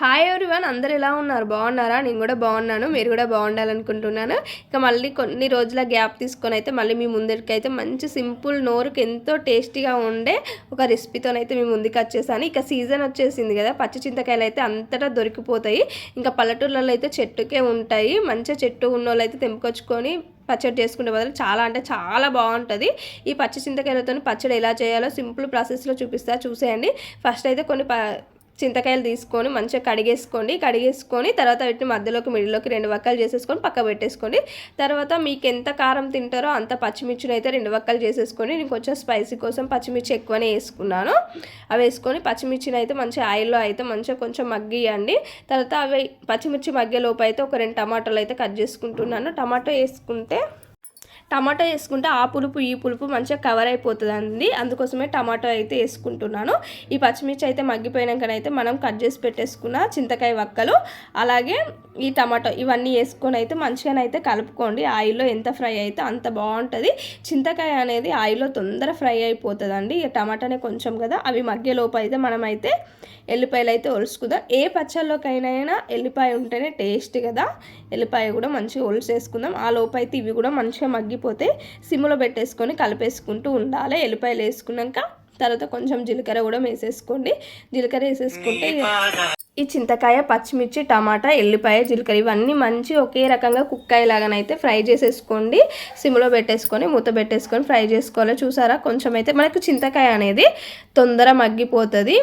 Hi everyone అందరు ఎలా ఉన్నారు? బాగున్నారా? నేను కూడా బాగున్నాను మీరు కూడా బాగుండాలనుకుంటున్నాను. ఇక మళ్ళీ కొన్ని రోజుల గ్యాప్ తీసుకొని అయితే మళ్ళీ మీ ముందరికి అయితే మంచి సింపుల్ నోరుకి ఎంతో టేస్టీగా ఉండే ఒక రెసిపీతోనైతే మీ ముందుకు వచ్చేసాను. ఇక సీజన్ వచ్చేసింది కదా పచ్చి చింతకాయలు అయితే అంతటా దొరికిపోతాయి. ఇంకా పల్లెటూర్లలో అయితే చెట్టుకే ఉంటాయి. మంచిగా చెట్టు ఉన్న వాళ్ళు అయితే తెంపుకొచ్చుకొని పచ్చడి చేసుకునే బదులు చాలా అంటే చాలా బాగుంటుంది. ఈ పచ్చి చింతకాయలతో పచ్చడి ఎలా చేయాలో సింపుల్ ప్రాసెస్లో చూపిస్తా చూసేయండి. ఫస్ట్ అయితే కొన్ని ప చింతకాయలు తీసుకొని మంచిగా కడిగేసుకోండి. కడిగేసుకొని తర్వాత వీటిని మధ్యలోకి మిడిలోకి రెండు వక్కలు చేసేసుకొని పక్క పెట్టేసుకోండి. తర్వాత మీకు ఎంత కారం తింటారో అంత పచ్చిమిర్చిని అయితే రెండు వక్కలు చేసేసుకొని నేను కొంచెం స్పైసీ కోసం పచ్చిమిర్చి ఎక్కువనే వేసుకున్నాను. అవి వేసుకొని పచ్చిమిర్చిని అయితే మంచిగా ఆయిల్లో అయితే మంచిగా కొంచెం మగ్గియండి. తర్వాత అవి పచ్చిమిర్చి మగ్గే లోపు అయితే ఒక రెండు టమాటాలు అయితే కట్ చేసుకుంటున్నాను. టమాటో వేసుకుంటే టమాటో వేసుకుంటే ఆ పులుపు ఈ పులుపు మంచిగా కవర్ అయిపోతుందండి. అందుకోసమే టమాటో అయితే వేసుకుంటున్నాను. ఈ పచ్చిమిర్చి అయితే మగ్గిపోయినాకనైతే మనం కట్ చేసి పెట్టేసుకున్న చింతకాయ వక్కలు అలాగే ఈ టమాటో ఇవన్నీ వేసుకొని అయితే మంచిగానైతే కలుపుకోండి. ఆయిల్లో ఎంత ఫ్రై అయితే అంత బాగుంటుంది. చింతకాయ అనేది ఆయిల్లో తొందర ఫ్రై అయిపోతుందండి. ఈ టమాటానే కొంచెం కదా అవి మగ్గేలోపు అయితే మనమైతే ఎల్లిపాయలు అయితే ఒలుసుకుందాం. ఏ పచ్చళ్ళలోకైనా ఎల్లిపాయ ఉంటేనే టేస్ట్ కదా. ఎల్లిపాయ కూడా మంచిగా ఒలుసేసుకుందాం ఆ లోపు అయితే ఇవి కూడా మంచిగా మగ్గి మగ్గిపోతే సిమ్లో పెట్టేసుకొని కలిపేసుకుంటూ ఉండాలి. ఎల్లిపాయలు వేసుకున్నాక తర్వాత కొంచెం జీలకర్ర కూడా వేసేసుకోండి. జీలకర్ర వేసేసుకుంటే ఈ చింతకాయ పచ్చిమిర్చి టమాటా ఎల్లిపాయ జీలకర్ర ఇవన్నీ మంచి ఒకే రకంగా కుక్ అయ్యేలాగానైతే ఫ్రై చేసేసుకోండి. సిమ్లో పెట్టేసుకొని మూత పెట్టేసుకొని ఫ్రై చేసుకోవాలి చూసారా? కొంచెం అయితే మనకు చింతకాయ అనేది తొందర మగ్గిపోతుంది.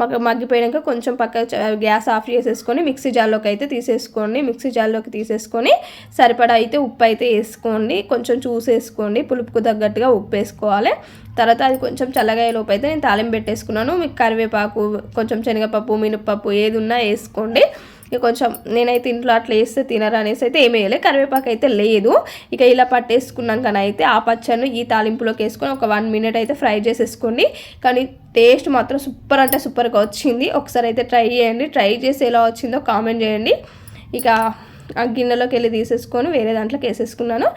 మాకు మగ్గిపోయాక కొంచెం పక్క గ్యాస్ ఆఫ్ చేసేసుకొని మిక్సీ జార్లోకి అయితే తీసేసుకోండి. మిక్సీ జార్లోకి తీసేసుకొని సరిపడా అయితే ఉప్పు అయితే వేసుకోండి. కొంచెం చూసేసుకోండి. పులుపుకు తగ్గట్టుగా ఉప్పు వేసుకోవాలి. తర్వాత అది కొంచెం చల్లగా లోపు అయితే నేను తాలింపు పెట్టేసుకున్నాను. మీకు కరివేపాకు కొంచెం శనగపప్పు మినప్పప్పు కరివేపాకు ఏది ఉన్నా వేసుకోండి. ఇక కొంచెం నేనైతే ఇంట్లో అట్లా వేస్తే తినరు అనేసి అయితే ఏమి వేయలేదు. కరివేపాకు అయితే లేదు. ఇక ఇలా పట్టేసుకున్నాక అయితే ఆ పచ్చడిని ఈ తాలింపులోకి వేసుకొని ఒక వన్ మినిట్ అయితే ఫ్రై చేసేసుకోండి. కానీ టేస్ట్ మాత్రం సూపర్ అంటే సూపర్గా వచ్చింది. ఒకసారి అయితే ట్రై చేయండి. ట్రై చేసి ఎలా వచ్చిందో కామెంట్ చేయండి. ఇక ఆ గిన్నెలోకి వెళ్ళి తీసేసుకొని వేరే దాంట్లోకి వేసేసుకున్నాను.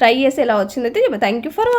ట్రై చేసి ఎలా వచ్చిందైతే థ్యాంక్ యూ ఫర్